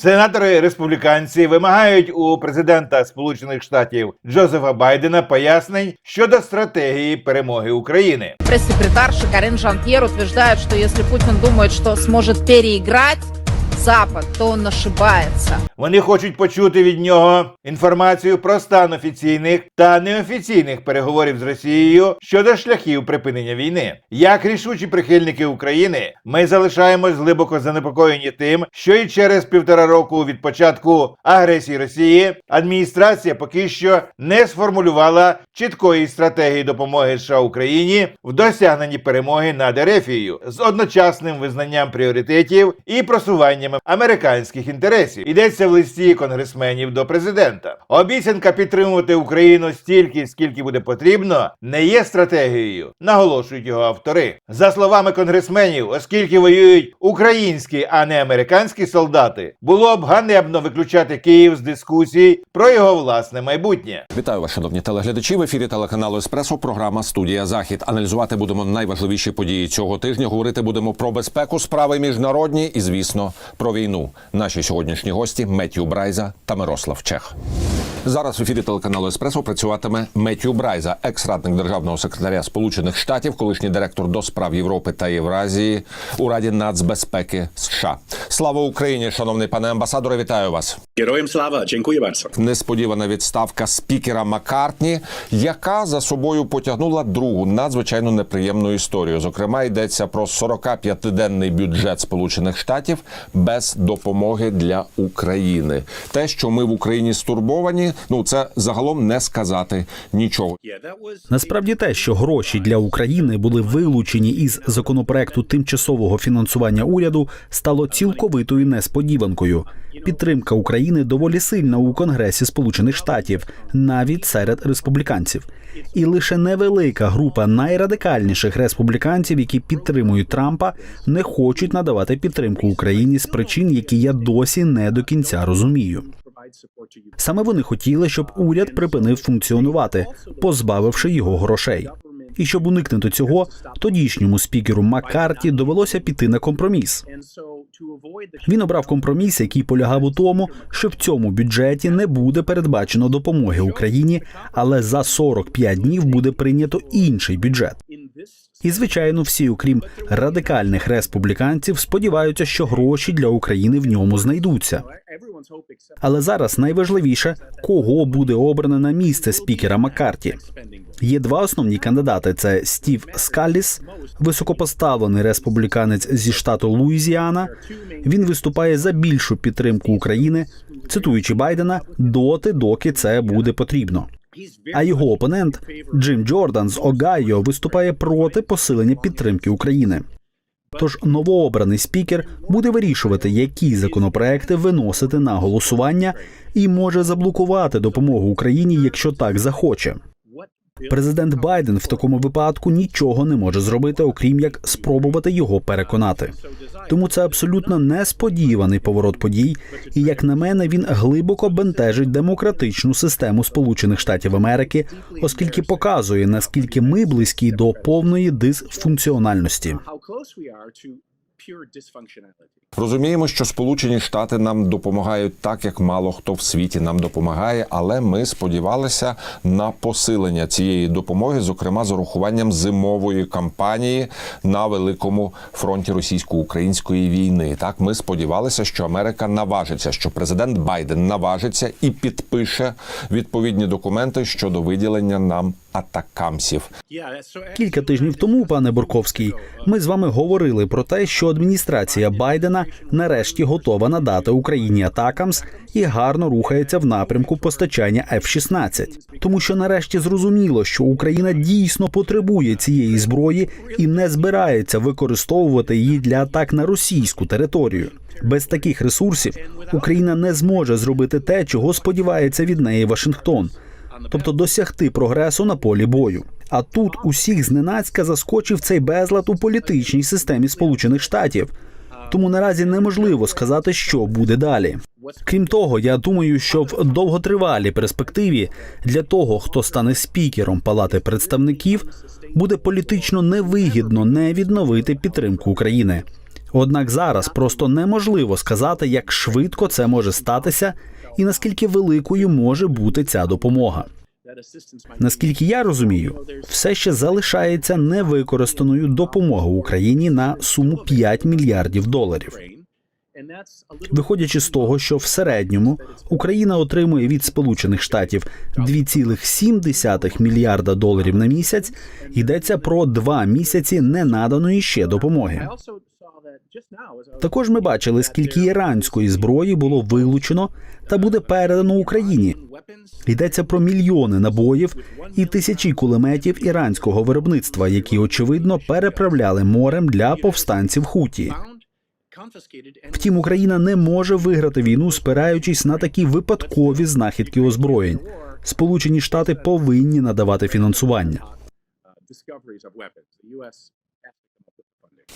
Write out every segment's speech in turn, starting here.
Сенатори республіканці вимагають у президента Сполучених Штатів Джозефа Байдена пояснень щодо стратегії перемоги України. Пресс-секретарша Карен Жан-Пьер утверждает, что если Путин думает, что сможет переиграть Запад, то он ошибается. Вони хочуть почути від нього інформацію про стан офіційних та неофіційних переговорів з Росією щодо шляхів припинення війни. Як рішучі прихильники України, ми залишаємось глибоко занепокоєні тим, що і через півтора року від початку агресії Росії адміністрація поки що не сформулювала чіткої стратегії допомоги США Україні в досягненні перемоги над Ерефією з одночасним визнанням пріоритетів і американських інтересів. Йдеться в листі конгресменів до президента. Обіцянка підтримувати Україну стільки, скільки буде потрібно, не є стратегією, наголошують його автори. За словами конгресменів, оскільки воюють українські, а не американські солдати, було б ганебно виключати Київ з дискусій про його власне майбутнє. Вітаю вас, шановні телеглядачі. В ефірі телеканалу Еспресо. Програма Студія Захід. Аналізувати будемо найважливіші події цього тижня. Говорити будемо про безпеку, справи міжнародні і, звісно, про війну. Наші сьогоднішні гості Меттю Брайза та Мирослав Чех. Зараз в ефірі телеканалу Еспресо працюватиме Меттю Брайза, екс-радник державного секретаря Сполучених Штатів, колишній директор до справ Європи та Євразії у Раді нацбезпеки США. Слава Україні, шановний пане амбасадоре, вітаю вас. Героям слава, dziękuję bardzo. несподівана відставка спікера Маккартні, яка за собою потягнула другу надзвичайно неприємну історію. Зокрема, йдеться про 45-денний бюджет Сполучених Штатів без допомоги для України. Те, що ми в Україні стурбовані, ну це загалом не сказати нічого. Насправді те, що гроші для України були вилучені із законопроекту тимчасового фінансування уряду, стало цілковитою несподіванкою. Підтримка України доволі сильна у Конгресі Сполучених Штатів, навіть серед республіканців. І лише невелика група найрадикальніших республіканців, які підтримують Трампа, не хочуть надавати підтримку Україні з причин, які я досі не до кінця розумію. Саме вони хотіли, щоб уряд припинив функціонувати, позбавивши його грошей. І щоб уникнути цього, тодішньому спікеру Маккарті довелося піти на компроміс. Він обрав компроміс, який полягав у тому, що в цьому бюджеті не буде передбачено допомоги Україні, але за 45 днів буде прийнято інший бюджет. І звичайно, всі, окрім радикальних республіканців, сподіваються, що гроші для України в ньому знайдуться. Але зараз найважливіше, кого буде обрано на місце спікера Маккарті. Є два основні кандидати: це Стів Скалліс, високопоставлений республіканець зі штату Луїзіана. Він виступає за більшу підтримку України, цитуючи Байдена, доти, доки це буде потрібно. А його опонент Джим Джордан з Огайо виступає проти посилення підтримки України. Тож новообраний спікер буде вирішувати, які законопроекти виносити на голосування, і може заблокувати допомогу Україні, якщо так захоче. Президент Байден в такому випадку нічого не може зробити, окрім як спробувати його переконати. Тому це абсолютно несподіваний поворот подій, і як на мене, він глибоко бентежить демократичну систему Сполучених Штатів Америки, оскільки показує наскільки ми близькі до повної дисфункціональності. Розуміємо, що Сполучені Штати нам допомагають так, як мало хто в світі нам допомагає, але ми сподівалися на посилення цієї допомоги, зокрема з урахуванням зимової кампанії на великому фронті російсько-української війни. Так, ми сподівалися, що Америка наважиться, що президент Байден наважиться і підпише відповідні документи щодо виділення нам атакамсів. Кілька тижнів тому, пане Бурковський, ми з вами говорили про те, що адміністрація Байдена нарешті готова надати Україні атакамс і гарно рухається в напрямку постачання F-16. тому що нарешті зрозуміло, що Україна дійсно потребує цієї зброї і не збирається використовувати її для атак на російську територію. Без таких ресурсів Україна не зможе зробити те, чого сподівається від неї Вашингтон тобто досягти прогресу на полі бою. А тут усіх зненацька заскочив цей безлад у політичній системі Сполучених Штатів. Тому наразі неможливо сказати, що буде далі. Крім того, я думаю, що в довготривалій перспективі для того, хто стане спікером Палати представників, буде політично невигідно не відновити підтримку України. Однак зараз просто неможливо сказати, як швидко це може статися, і наскільки великою може бути ця допомога. Наскільки я розумію, все ще залишається невикористаною допомога Україні на суму 5 мільярдів доларів. Виходячи з того, що в середньому Україна отримує від Сполучених Штатів 2,7 мільярда доларів на місяць, йдеться про два місяці ненаданої ще допомоги. Також ми бачили, скільки іранської зброї було вилучено та буде передано Україні. Йдеться про мільйони набоїв і тисячі кулеметів іранського виробництва, які очевидно переправляли морем для повстанців Хуті. Втім, Україна не може виграти війну, спираючись на такі випадкові знахідки озброєнь. Сполучені Штати повинні надавати фінансування.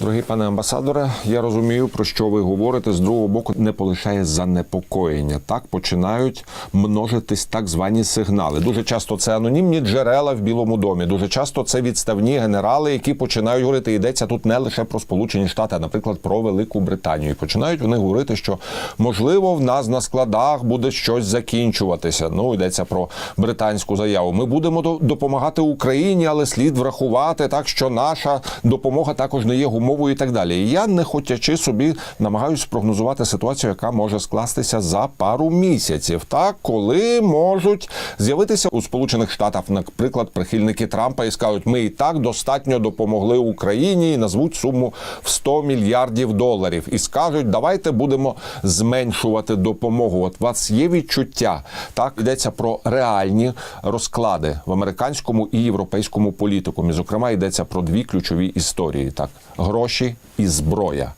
Дорогі пане амбасадоре, я розумію, про що ви говорите. З другого боку, не полишає занепокоєння. Так починають множитись так звані сигнали. Дуже часто це анонімні джерела в Білому домі. Дуже часто це відставні генерали, які починають говорити. Йдеться тут не лише про Сполучені Штати, а наприклад, про Велику Британію. І починають вони говорити, що можливо в нас на складах буде щось закінчуватися. Ну йдеться про британську заяву. Ми будемо до- допомагати Україні, але слід врахувати так, що наша допомога також не є гумовою і так далі. І я, не хотячи собі, намагаюся спрогнозувати ситуацію, яка може скластися за пару місяців, так коли можуть з'явитися у Сполучених Штатах, наприклад, прихильники Трампа і скажуть, ми і так достатньо допомогли Україні і назвуть суму в 100 мільярдів доларів, і скажуть, давайте будемо зменшувати допомогу. От у вас є відчуття, так йдеться про реальні розклади в американському і європейському політикумі. Зокрема, йдеться про дві ключові історії: так гроші і зброя.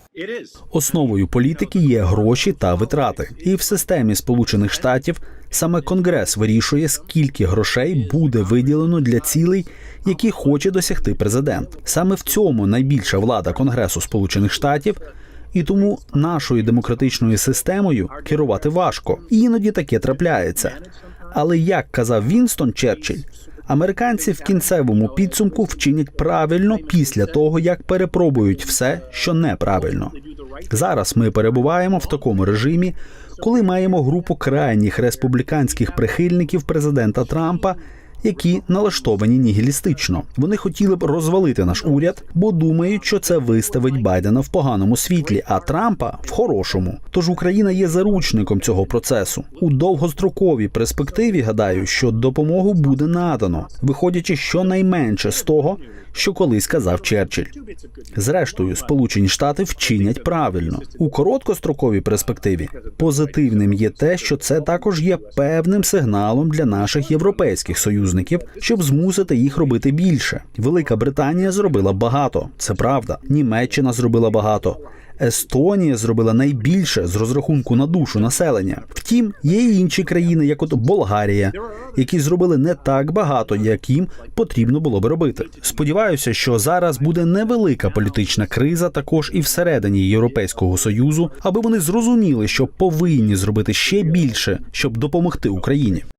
Основою політики є гроші та витрати, і в системі Сполучених Штатів саме Конгрес вирішує, скільки грошей буде виділено для цілей, які хоче досягти президент. Саме в цьому найбільша влада Конгресу Сполучених Штатів. І тому нашою демократичною системою керувати важко. І іноді таке трапляється. Але як казав Вінстон Черчилль, американці в кінцевому підсумку вчинять правильно після того, як перепробують все, що неправильно. Зараз ми перебуваємо в такому режимі, коли маємо групу крайніх республіканських прихильників президента Трампа. Які налаштовані нігілістично. Вони хотіли б розвалити наш уряд, бо думають, що це виставить Байдена в поганому світлі, а Трампа в хорошому. Тож Україна є заручником цього процесу. У довгостроковій перспективі гадаю, що допомогу буде надано, виходячи щонайменше з того, що колись казав Черчилль. Зрештою, Сполучені Штати вчинять правильно у короткостроковій перспективі. Позитивним є те, що це також є певним сигналом для наших європейських союзників, щоб змусити їх робити більше. Велика Британія зробила багато, це правда. Німеччина зробила багато. Естонія зробила найбільше з розрахунку на душу населення. Втім, є й інші країни, як от Болгарія, які зробили не так багато, як їм потрібно було би робити. Сподіваюся, що зараз буде невелика політична криза, також і всередині Європейського союзу, аби вони зрозуміли, що повинні зробити ще більше, щоб допомогти Україні.